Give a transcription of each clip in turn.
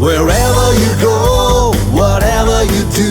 Wherever you go, whatever you do,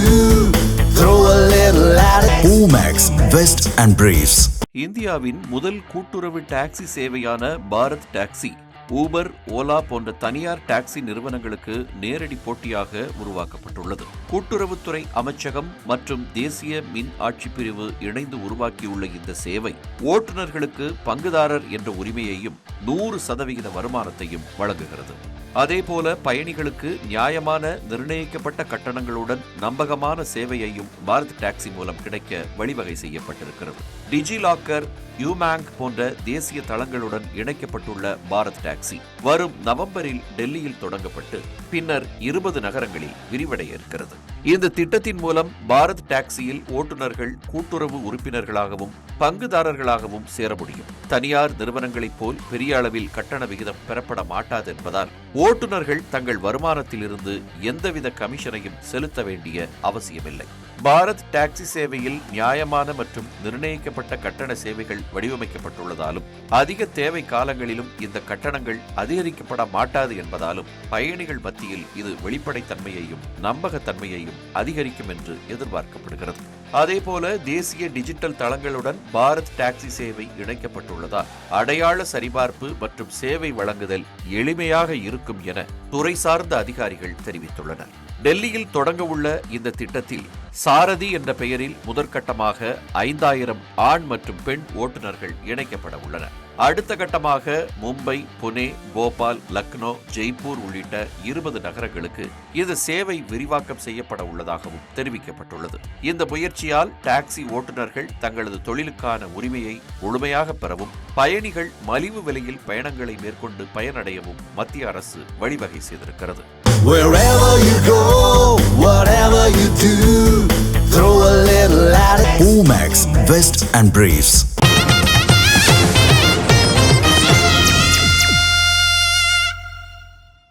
throw a little at it. Omax, Vest and Briefs. இந்தியாவின் முதல் கூட்டுறவு taxi சேவையான Bharat taxi Uber Ola போன்ற தனியார் டாக்ஸி நிறுவனங்களுக்கு நேரடி போட்டியாக உருவாக்கப்பட்டுள்ளது கூட்டுறவுத்துறை அமைச்சகம் மற்றும் தேசிய மின் ஆட்சி பிரிவு இணைந்து உருவாக்கியுள்ள இந்த சேவை ஓட்டுநர்களுக்கு பங்குதாரர் என்ற உரிமையையும் நூறு சதவிகித வருமானத்தையும் வழங்குகிறது அதேபோல பயணிகளுக்கு நியாயமான நிர்ணயிக்கப்பட்ட கட்டணங்களுடன் நம்பகமான சேவையையும் பாரத் டாக்ஸி மூலம் கிடைக்க வழிவகை செய்யப்பட்டிருக்கிறது. டிஜிலாக்கர் யூமேங் போன்ற தேசிய தளங்களுடன் இணைக்கப்பட்டுள்ள பாரத் டாக்ஸி வரும் நவம்பரில் டெல்லியில் தொடங்கப்பட்டு பின்னர் இருபது நகரங்களில் விரிவடைய இருக்கிறது இந்த திட்டத்தின் மூலம் பாரத் டாக்ஸியில் ஓட்டுநர்கள் கூட்டுறவு உறுப்பினர்களாகவும் பங்குதாரர்களாகவும் சேர முடியும். தனியார் நிறுவனங்களைப் போல் பெரிய அளவில் கட்டண விகிதம் பெறப்பட மாட்டாது என்பதால் ஓட்டுநர்கள் தங்கள் வருமானத்திலிருந்து எந்தவித கமிஷனையும் செலுத்த வேண்டிய அவசியமில்லை. பாரத் டாக்ஸி சேவையில் நியாயமான மற்றும் நிர்ணயிக்கப்பட்ட கட்டண சேவைகள் வடிவமைக்கப்பட்டுள்ளதாலும் அதிக தேவை காலங்களிலும் இந்த கட்டணங்கள் அதிகரிக்கப்பட மாட்டாது என்பதாலும் பயணிகள் மத்தியில் இது வெளிப்படைத்தன்மையையும் நம்பகத்தன்மையையும் அதிகரிக்கும் என்று எதிர்பார்க்கப்படுகிறது. அதேபோல தேசிய டிஜிட்டல் தளங்களுடன் பாரத் டாக்ஸி சேவை இணைக்கப்பட்டுள்ளதால் அடையாள சரிபார்ப்பு மற்றும் சேவை வழங்குதல் எளிமையாக இருக்கும் என துறை சார்ந்த அதிகாரிகள் தெரிவித்துள்ளனர். டெல்லியில் தொடங்கவுள்ள இந்த திட்டத்தில் சாரதி என்ற பெயரில் முதற்கட்டமாக ஐந்தாயிரம் ஆண் மற்றும் பெண் ஓட்டுநர்கள் இணைக்கப்பட உள்ளனர் அடுத்த கட்டமாக மும்பை புனே போபால் லக்னோ ஜெய்ப்பூர் உள்ளிட்ட இருபது நகரங்களுக்கு இந்த சேவை விரிவாக்கம் செய்யப்பட உள்ளதாகவும் தெரிவிக்கப்பட்டுள்ளது. இந்த முயற்சியால் டாக்ஸி ஓட்டுநர்கள் தங்களது தொழிலுக்கான உரிமையை முழுமையாக பெறவும் பயணிகள் மலிவு விலையில் பயணங்களை மேற்கொண்டு பயனடையவும் மத்திய அரசு வழிவகை செய்திருக்கிறது. Pool Max, Vest and Briefs.